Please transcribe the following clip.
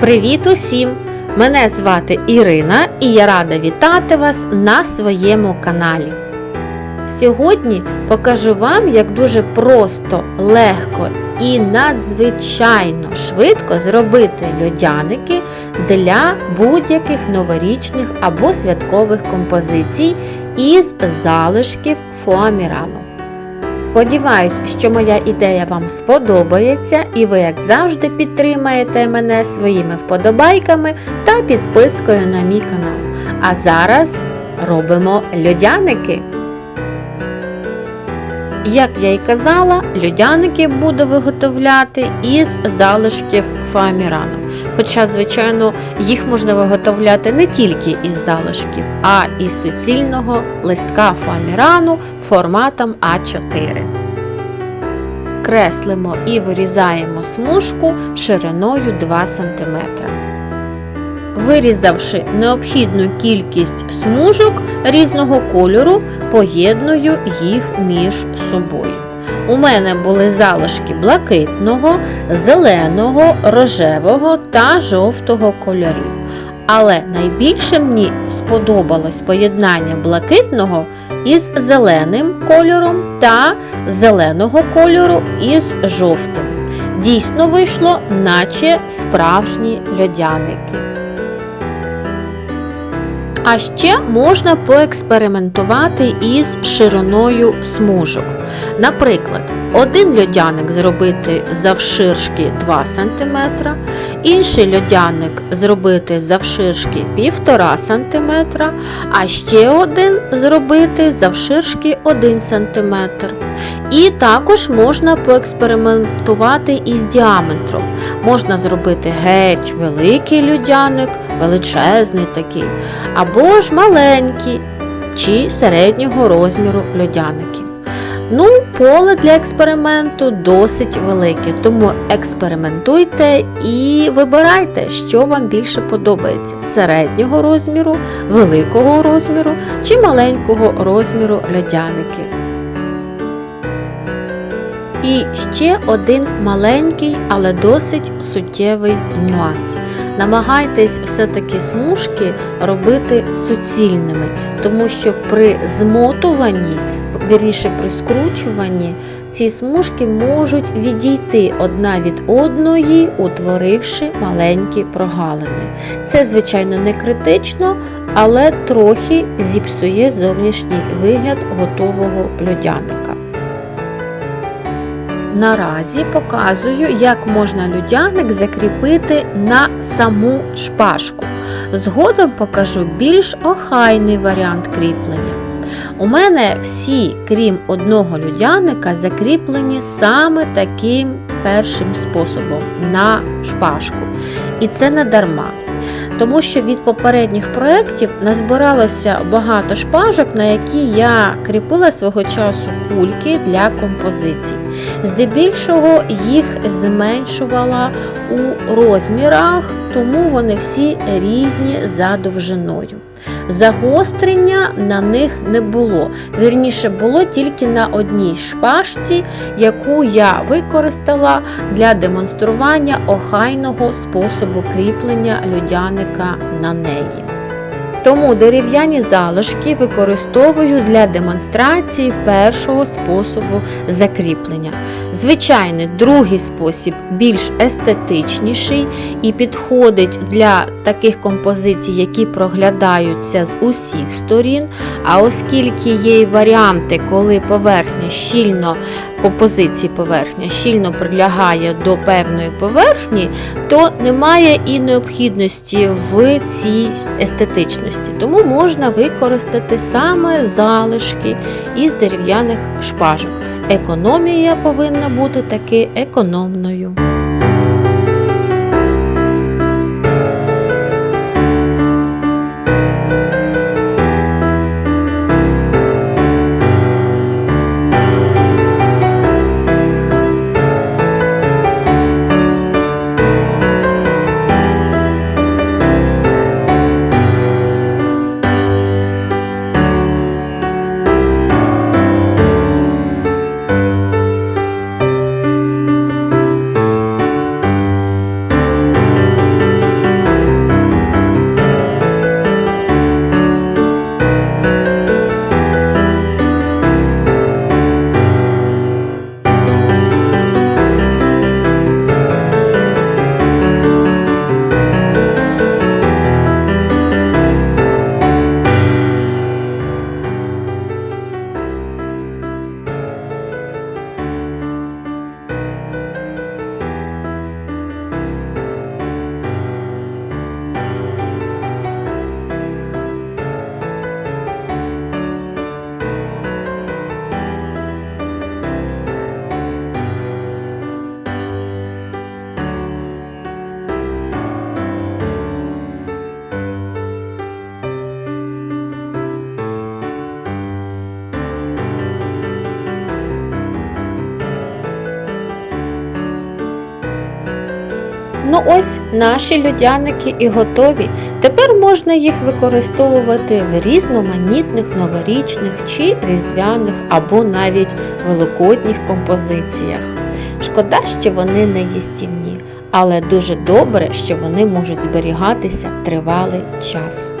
Привіт усім! Мене звати Ірина і я рада вітати вас на своєму каналі. Сьогодні покажу вам, як дуже просто, легко і надзвичайно швидко зробити льодяники для будь-яких новорічних або святкових композицій із залишків фуамірану. Сподіваюсь, що моя ідея вам сподобається і ви, як завжди, підтримаєте мене своїми вподобайками та підпискою на мій канал. А зараз робимо льодяники. Як я й казала, льодяники буду виготовляти із залишків фоамірану. Хоча, звичайно, їх можна виготовляти не тільки із залишків, а із суцільного листка фоамірану форматом А4. Креслимо і вирізаємо смужку шириною 2 см. Вирізавши необхідну кількість смужок різного кольору, поєдную їх між собою. У мене були залишки блакитного, зеленого, рожевого та жовтого кольорів. Але найбільше мені сподобалось поєднання блакитного із зеленим кольором та зеленого кольору із жовтим. Дійсно вийшло, наче справжні льодяники. А ще можна поекспериментувати із шириною смужок. Наприклад, один льодяник зробити завширшки 2 см, інший льодяник зробити завширшки 1,5 см, а ще один зробити завширшки 1 см. І також можна поекспериментувати із діаметром. Можна зробити геть великий льодяник, величезний такий, або ж маленький чи середнього розміру льодяники. Ну, поле для експерименту досить велике, тому експериментуйте і вибирайте, що вам більше подобається: середнього розміру, великого розміру чи маленького розміру льодяники. І ще один маленький, але досить суттєвий нюанс. Намагайтесь все-таки смужки робити суцільними, тому що при змотуванні, вірніше при скручуванні, ці смужки можуть відійти одна від одної, утворивши маленькі прогалини. Це, звичайно, не критично, але трохи зіпсує зовнішній вигляд готового льодяника. Наразі показую, як можна людяник закріпити на саму шпажку. Згодом покажу більш охайний варіант кріплення. У мене всі, крім одного людяника, закріплені саме таким першим способом на шпажку. І це не дарма. Тому що від попередніх проєктів назбиралося багато шпажок, на які я кріпила свого часу кульки для композицій. Здебільшого їх зменшувала у розмірах, тому вони всі різні за довжиною. Загострення на них не було. Вірніше було тільки на одній шпажці, яку я використала для демонстрування охайного способу кріплення людяника на неї. Тому дерев'яні залишки використовую для демонстрації першого способу закріплення. Звичайний другий спосіб більш естетичніший і підходить для таких композицій, які проглядаються з усіх сторін. А оскільки є й варіанти, коли поверхня щільно композиції поверхня щільно прилягає до певної поверхні, то немає і необхідності в цій естетичності. Тому можна використати саме залишки із дерев'яних шпажок. Економія повинна бути таки економною. Ну ось наші людяники і готові. Тепер можна їх використовувати в різноманітних новорічних чи різдвяних або навіть великодніх композиціях. Шкода, що вони не їстівні, але дуже добре, що вони можуть зберігатися тривалий час.